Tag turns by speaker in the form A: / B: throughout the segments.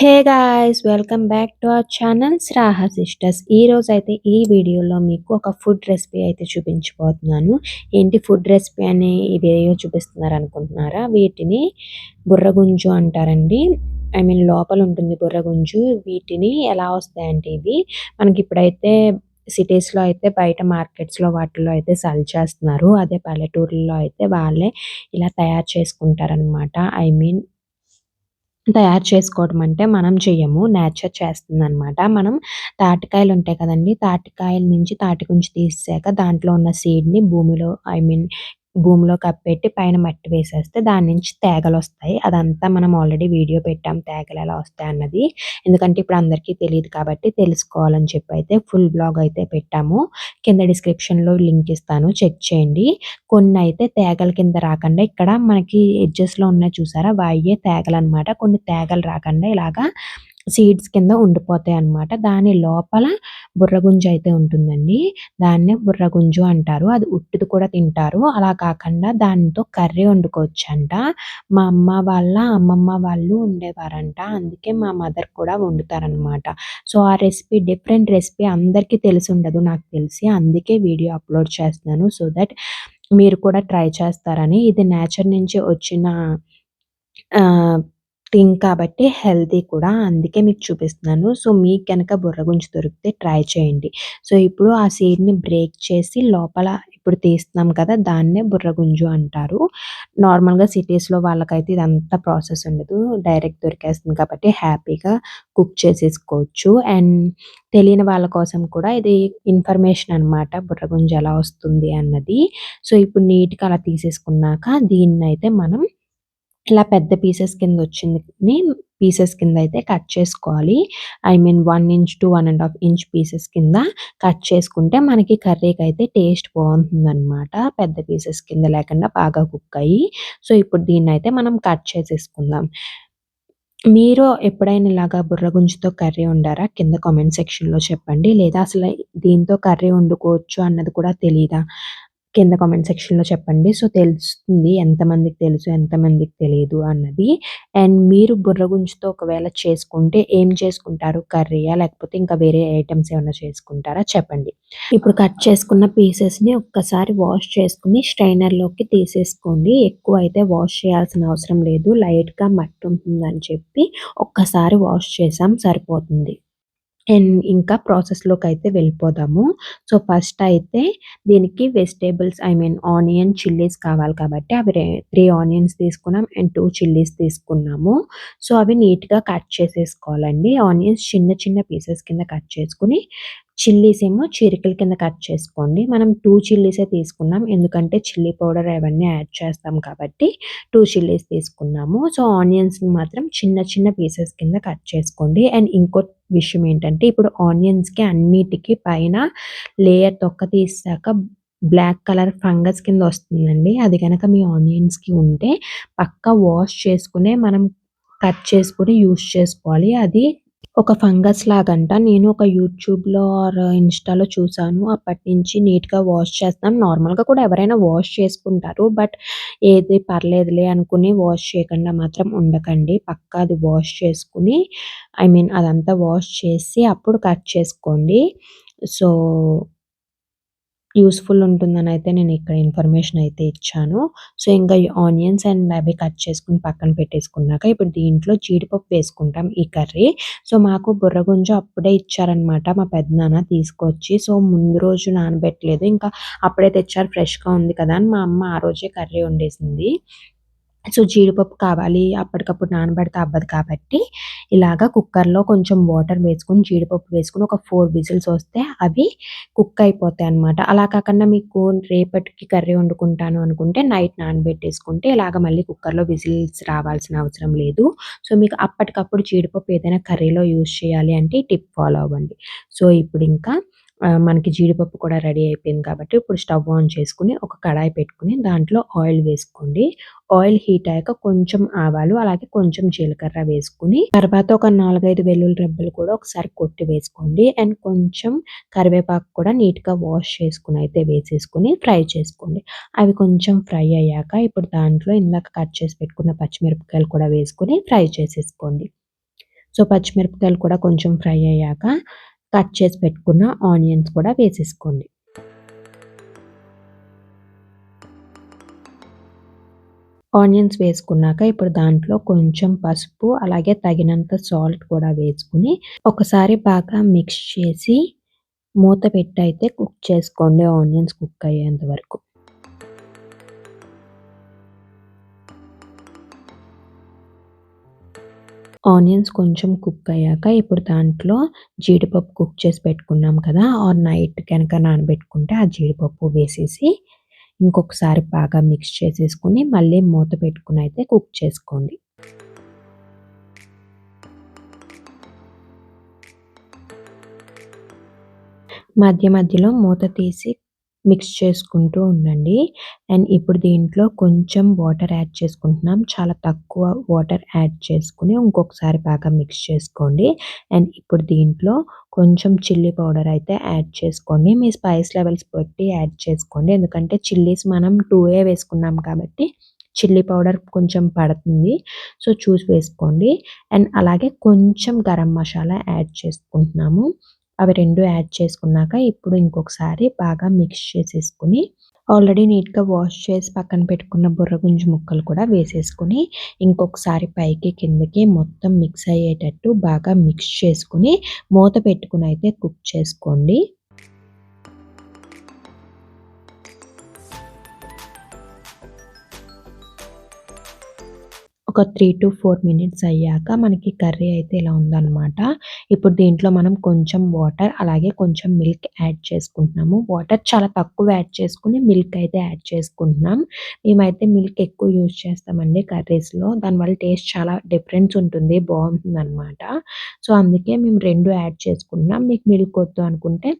A: Hey guys welcome back to our channel శ్రాహ sisters. ఈ రోజు అయితే ఈ వీడియోలో మీకు ఒక ఫుడ్ రెసిపీ అయితే చూపించబోతున్నాను. ఏంటి ఫుడ్ రెసిపీ అని ఈ వీడియో చూపిస్తున్నారు అనుకుంటున్నారా వీటిని బుర్రగుంజు అంటారండి. ఐ మీన్ లోపల ఉంటుంది బుర్రగుంజు. వీటిని ఎలా వస్తాయంటే ఇవి మనకి ఇప్పుడైతే సిటీస్లో అయితే బయట మార్కెట్స్లో వాటిల్లో అయితే సెల్ చేస్తున్నారు. అదే పల్లెటూరులో అయితే వాళ్ళే ఇలా తయారు చేసుకుంటారనమాట ఐ మీన్ తయారు చేసుకోవడం అంటే మనం చెయ్యము నేచర్ చేస్తుందనమాట మనం తాటికాయలు ఉంటాయి కదండి తాటికాయల నుంచి తాటికుంచి తీసాక దాంట్లో ఉన్న సీడ్ని భూమిలో ఐ మీన్ భూమిలో కప్పెట్టి పైన మట్టి వేసేస్తే దాని నుంచి తేగలు వస్తాయి. అదంతా మనం ఆల్రెడీ వీడియో పెట్టాం తేగలు ఎలా వస్తాయి అన్నది. ఎందుకంటే ఇప్పుడు అందరికీ తెలియదు కాబట్టి తెలుసుకోవాలని చెప్పి అయితే ఫుల్ బ్లాగ్ అయితే పెట్టాము. కింద డిస్క్రిప్షన్లో లింక్ ఇస్తాను చెక్ చేయండి. కొన్ని అయితే తేగల కింద రాకుండా ఇక్కడ మనకి ఎడ్జెస్లో ఉన్నాయి చూసారా? వాయే తేగలు అనమాట కొన్ని తేగలు రాకుండా ఇలాగా సీడ్స్ కింద ఉండిపోతాయి అన్నమాట. దాని లోపల బుర్రగుంజు అయితే ఉంటుందండి. దాన్నే బుర్రగుంజు అంటారు. అది ఉట్టిది కూడా తింటారు. అలా కాకుండా దానితో కర్రీ వండుకోవచ్చంట. మా అమ్మ వాళ్ళ అమ్మమ్మ వాళ్ళు ఉండేవారంట. అందుకే మా మదర్ కూడా వండుతారనమాట సో ఆ రెసిపీ డిఫరెంట్ రెసిపీ అందరికీ తెలిసి ఉండదు నాకు తెలిసి. అందుకే వీడియో అప్లోడ్ చేస్తున్నాను. సో దట్ మీరు కూడా ట్రై చేస్తారని. ఇది నేచర్ నుంచి వచ్చిన థింగ్ కాబట్టి హెల్తీ కూడా. అందుకే మీకు చూపిస్తున్నాను. సో మీకు కనుక బుర్రగుంజు దొరికితే ట్రై చేయండి. సో ఇప్పుడు ఆ సీడ్ని బ్రేక్ చేసి లోపల ఇప్పుడు తీస్తున్నాం కదా దాన్నే బుర్రగుంజు అంటారు. నార్మల్గా సిటీస్లో వాళ్ళకైతే ఇదంతా ప్రాసెస్ ఉండదు. డైరెక్ట్ దొరికేస్తుంది కాబట్టి హ్యాపీగా కుక్ చేసేసుకోవచ్చు. అండ్ తెలియని వాళ్ళ కోసం కూడా ఇది ఇన్ఫర్మేషన్ అనమాట బుర్రగుంజు ఎలా వస్తుంది అన్నది. సో ఇప్పుడు నీట్గా అలా తీసేసుకున్నాక దీన్ని అయితే మనం ఇలా పెద్ద పీసెస్ కింద వచ్చింది పీసెస్ కింద అయితే కట్ చేసుకోవాలి. I mean one inch two one and half inch pieces కింద కట్ చేసుకుంటే మనకి కర్రీకి అయితే టేస్ట్ బాగుంటుంది అనమాట పెద్ద పీసెస్ కింద లేకుండా బాగా కుక్ అయ్యి సో ఇప్పుడు దీన్ని అయితే మనం కట్ చేసేసుకుందాం. మీరు ఎప్పుడైనా ఇలాగా బుర్రగుంజుతో కర్రీ ఉండారా కింద కామెంట్ సెక్షన్లో చెప్పండి. లేదా అసలు దీంతో కర్రీ వండుకోవచ్చు అన్నది కూడా తెలీదా? కింద కామెంట్ సెక్షన్‌లో చెప్పండి. సో, తెలుస్తుంది ఎంతమందికి తెలుసు, ఎంతమందికి తెలియదు అన్నది. అండ్ మీరు బుర్రగుంజుతో ఒకవేళ చేసుకుంటే ఏం చేసుకుంటారు? కర్రీయా? లేకపోతే ఇంకా వేరే ఐటమ్స్ ఏమైనా చేసుకుంటారా? చెప్పండి. ఇప్పుడు కట్ చేసుకున్న పీసెస్‌ని ఒక్కసారి వాష్ చేసుకుని స్ట్రైనర్‌లోకి తీసేసుకోండి. ఎక్కువ అయితే వాష్ చేయాల్సిన అవసరం లేదు. లైట్‌గా మట్టి ఉంటుందని చెప్పి ఒక్కసారి వాష్ చేసాం సరిపోతుంది. అండ్ ఇంకా ప్రాసెస్‌లోకి అయితే వెళ్ళిపోదాము. సో, ఫస్ట్ అయితే దీనికి vegetables I mean onion, chillies కావాలి కాబట్టి అవి త్రీ ఆనియన్స్ తీసుకున్నాం అండ్ టూ చిల్లీస్ తీసుకున్నాము. సో, అవి నీట్‌గా కట్ చేసేసుకోవాలండి. ఆనియన్స్ చిన్న చిన్న పీసెస్ కింద కట్ చేసుకుని చిల్లీస్ ఏమో చీరికల కింద కట్ చేసుకోండి. మనం టూ చిల్లీసే తీసుకున్నాం. ఎందుకంటే చిల్లీ పౌడర్ అవన్నీ యాడ్ చేస్తాం కాబట్టి టూ చిల్లీస్ తీసుకున్నాము. సో, ఆనియన్స్‌ని మాత్రం చిన్న చిన్న పీసెస్ కింద కట్ చేసుకోండి. అండ్ ఇంకో విషయం ఏంటంటే ఇప్పుడు ఆనియన్స్‌కి అన్నిటికి పైన లేయర్ తొక్క తీసాక బ్లాక్ కలర్ ఫంగస్ కింద వస్తుందండి. అది కనుక మీ ఆనియన్స్‌కి ఉంటే పక్క వాష్ చేసుకునే మనం కట్ చేసుకొని యూస్ చేసుకోవాలి. అది ఒక ఫంగస్ లాగంట. నేను ఒక యూట్యూబ్‌లో ఆర్ ఇన్‌స్టాలో చూశాను అప్పటినుంచి నీట్‌గా వాష్ చేస్తాం. నార్మల్‌గా కూడా ఎవరైనా వాష్ చేసుకుంటారు. బట్ ఏది పర్లేదులే అనుకుని వాష్ చేయకుండా మాత్రం ఉండకండి. పక్కా అది వాష్ చేసుకొని ఐ మీన్ అదంతా వాష్ చేసి అప్పుడు కట్ చేసుకోండి. సో యూస్‌ఫుల్ ఉంటుందని అయితే నేను ఇక్కడ ఇన్ఫర్మేషన్ అయితే ఇచ్చాను. సో, ఇంకా ఈ ఆనియన్స్ అండ్ అవి కట్ చేసుకుని పక్కన పెట్టేసుకున్నాక ఇప్పుడు దీంట్లో జీడిపప్పు వేసుకుంటాం ఈ కర్రీ. సో, మాకు బుర్రగుంజ అప్పుడే ఇచ్చారనమాట మా పెద్దనాన్న తీసుకొచ్చి. సో, ముందు రోజు నానబెట్టలేదు. ఇంకా అప్పుడే తెచ్చారు ఫ్రెష్‌గా ఉంది కదా అని మా అమ్మ ఆ రోజే కర్రీ వండేసింది. సో, జీడిపప్పు కావాలి అప్పటికప్పుడు నానబెడితే అవ్వదు కాబట్టి ఇలాగా కుక్కర్‌లో కొంచెం వాటర్ వేసుకొని జీడిపప్పు వేసుకొని ఒక ఫోర్ విజిల్స్ వస్తే అవి కుక్ అయిపోతాయి అనమాట. అలా కాకుండా మీకు రేపటికి కర్రీ వండుకుంటాను అనుకుంటే నైట్ నానబెట్టేసుకుంటే ఇలాగ మళ్ళీ కుక్కర్‌లో విజిల్స్ రావాల్సిన అవసరం లేదు. సో, మీకు అప్పటికప్పుడు జీడిపప్పు ఏదైనా కర్రీలో యూజ్ చేయాలి అంటే టిప్ ఫాలో అవ్వండి. సో, ఇప్పుడు ఇంకా మనకి జీడిపప్పు కూడా రెడీ అయిపోయింది కాబట్టి ఇప్పుడు స్టవ్ ఆన్ చేసుకొని ఒక కడాయి పెట్టుకొని దాంట్లో ఆయిల్ వేసుకోండి. ఆయిల్ హీట్ అయ్యాక కొంచెం ఆవాలు అలాగే కొంచెం జీలకర్ర వేసుకొని తర్వాత ఒక 4, 5 వెల్లుల్లి రెబ్బలు కూడా ఒకసారి కొట్టి వేసుకోండి. అండ్ కొంచెం కరివేపాకు కూడా నీట్‌గా వాష్ చేసుకుని అయితే వేసేసుకొని ఫ్రై చేసుకోండి. అవి కొంచెం ఫ్రై అయ్యాక ఇప్పుడు దాంట్లో ఇందాక కట్ చేసి పెట్టుకున్న పచ్చిమిరపకాయలు కూడా వేసుకొని ఫ్రై చేసేసుకోండి. సో పచ్చిమిరపకాయలు కూడా కొంచెం ఫ్రై అయ్యాక కట్ చేసి పెట్టుకున్న ఆనియన్స్ కూడా వేసేసుకోండి. ఆనియన్స్ వేసుకున్నాక ఇప్పుడు దాంట్లో కొంచెం పసుపు అలాగే తగినంత సాల్ట్ కూడా వేసుకుని ఒకసారి బాగా మిక్స్ చేసి మూత పెట్టి అయితే కుక్ చేసుకోండి ఆనియన్స్ కుక్ అయ్యేంత వరకు. ఆనియన్స్ కొంచెం కుక్ అయ్యాక ఇప్పుడు దాంట్లో జీడిపప్పు కుక్ చేసి పెట్టుకున్నాం కదా ఆర్ నైట్ కనుక నానబెట్టుకుంటే ఆ జీడిపప్పు వేసేసి ఇంకొకసారి బాగా మిక్స్ చేసేసుకుని మళ్ళీ మూత పెట్టుకుని అయితే కుక్ చేసుకోండి. మధ్య మధ్యలో మూత తీసి మిక్స్ చేసుకుంటూ ఉండండి. అండ్ ఇప్పుడు దీంట్లో కొంచెం వాటర్ యాడ్ చేసుకుంటున్నాం. చాలా తక్కువ వాటర్ యాడ్ చేసుకుని ఇంకొకసారి బాగా మిక్స్ చేసుకోండి. అండ్ ఇప్పుడు దీంట్లో కొంచెం చిల్లీ పౌడర్ అయితే యాడ్ చేసుకోండి. మీ స్పైస్ లెవెల్స్ బట్టి యాడ్ చేసుకోండి. ఎందుకంటే చిల్లీస్ మనం టూయే వేసుకున్నాం కాబట్టి చిల్లీ పౌడర్ కొంచెం పడుతుంది. సో చూసి వేసుకోండి. అండ్ అలాగే కొంచెం గరం మసాలా యాడ్ చేసుకుంటున్నాము. అవి రెండు యాడ్ చేసుకున్నాక ఇప్పుడు ఇంకొకసారి బాగా మిక్స్ చేసేసుకుని ఆల్రెడీ నీట్గా వాష్ చేసి పక్కన పెట్టుకున్న బుర్రగుంజు ముక్కలు కూడా వేసేసుకుని ఇంకొకసారి పైకి కిందకి మొత్తం మిక్స్ అయ్యేటట్టు బాగా మిక్స్ చేసుకుని మూత పెట్టుకుని అయితే కుక్ చేసుకోండి. ఒక త్రీ టు ఫోర్ మినిట్స్ అయ్యాక మనకి కర్రీ అయితే ఇలా ఉందన్నమాట. ఇప్పుడు దీంట్లో మనం కొంచెం వాటర్ అలాగే కొంచెం మిల్క్ యాడ్ చేసుకుంటున్నాము. వాటర్ చాలా తక్కువ యాడ్ చేసుకుని మిల్క్ అయితే యాడ్ చేసుకుంటున్నాం. మేమైతే మిల్క్ ఎక్కువ యూజ్ చేస్తామండి కర్రీస్లో. దానివల్ల టేస్ట్ చాలా డిఫరెన్స్ ఉంటుంది బాగుంటుంది అనమాట సో అందుకే మేము రెండు యాడ్ చేసుకుంటున్నాం. మీకు మిల్క్ వద్దు అనుకుంటే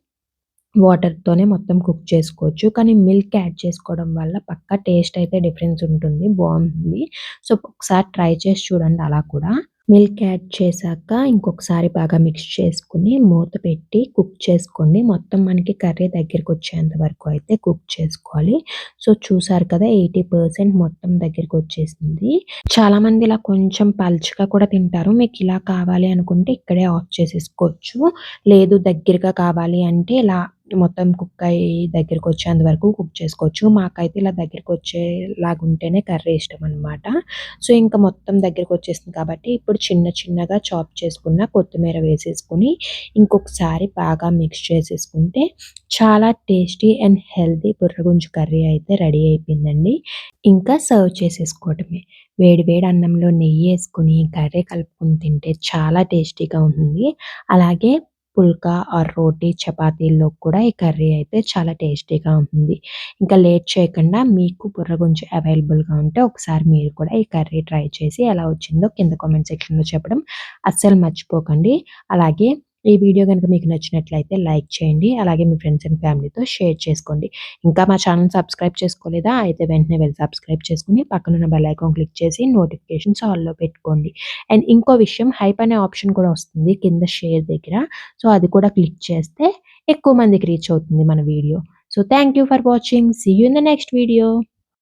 A: వాటర్‌తోనే మొత్తం కుక్ చేసుకోవచ్చు. కానీ మిల్క్ యాడ్ చేసుకోవడం వల్ల పక్కా టేస్ట్ అయితే డిఫరెన్స్ ఉంటుంది. బాగుంటుంది సో, ఒకసారి ట్రై చేసి చూడండి అలా కూడా. మిల్క్ యాడ్ చేశాక ఇంకొకసారి బాగా మిక్స్ చేసుకుని మూత పెట్టి కుక్ చేసుకోండి. మొత్తం మనకి కర్రీ దగ్గరికి వచ్చేంత వరకు అయితే కుక్ చేసుకోవాలి. సో, చూసారు కదా ఎయిటీ పర్సెంట్ మొత్తం దగ్గరికి వచ్చేసింది. చాలామంది ఇలా కొంచెం పల్చగా కూడా తింటారు. మీకు ఇలా కావాలి అనుకుంటే ఇక్కడే ఆఫ్ చేసేసుకోవచ్చు. లేదు దగ్గరగా కావాలి అంటే ఇలా మొత్తం కుక్ అయ్యి దగ్గరికి వచ్చేంత వరకు కుక్ చేసుకోవచ్చు. మాకైతే ఇలా దగ్గరికి వచ్చేలాగా ఉంటేనే కర్రీ ఇష్టం అనమాట సో ఇంకా మొత్తం దగ్గరికి వచ్చేసింది కాబట్టి ఇప్పుడు చిన్న చిన్నగా చాప్ చేసుకున్న కొత్తిమీర వేసేసుకుని ఇంకొకసారి బాగా మిక్స్ చేసేసుకుంటే చాలా టేస్టీ అండ్ హెల్తీ బుర్రగుంజు కర్రీ అయితే రెడీ అయిపోయిందండి. ఇంకా సర్వ్ చేసేసుకోవటమే. వేడి వేడి అన్నంలో నెయ్యి వేసుకుని కర్రీ కలుపుకొని తింటే చాలా టేస్టీగా ఉంటుంది. అలాగే పుల్కా ఆర్ రోటీ చపాతీల్లో కూడా ఈ కర్రీ అయితే చాలా టేస్టీగా ఉంటుంది. ఇంకా లేట్ చేయకుండా మీకు బుర్రగుంజు అవైలబుల్గా ఉంటే ఒకసారి మీరు కూడా ఈ కర్రీ ట్రై చేసి ఎలా వచ్చిందో కింద కామెంట్ సెక్షన్లో చెప్పడం. అస్సలు మర్చిపోకండి. అలాగే ఈ వీడియో కనుక మీకు నచ్చినట్లయితే లైక్ చేయండి అలాగే మీ ఫ్రెండ్స్ అండ్ ఫ్యామిలీతో షేర్ చేసుకోండి. ఇంకా మా ఛానల్ సబ్స్క్రైబ్ చేసుకోలేదా? అయితే వెంటనే వెళ్ళి సబ్స్క్రైబ్ చేసుకుని పక్కనున్న బెల్ ఐకాన్ క్లిక్ చేసి నోటిఫికేషన్స్ ఆల్లో పెట్టుకోండి. అండ్ ఇంకో విషయం హైప్ అనే ఆప్షన్ కూడా వస్తుంది కింద షేర్ దగ్గర. సో అది కూడా క్లిక్ చేస్తే ఎక్కువ మందికి రీచ్ అవుతుంది మన video. So thank you for watching. See you in the next video.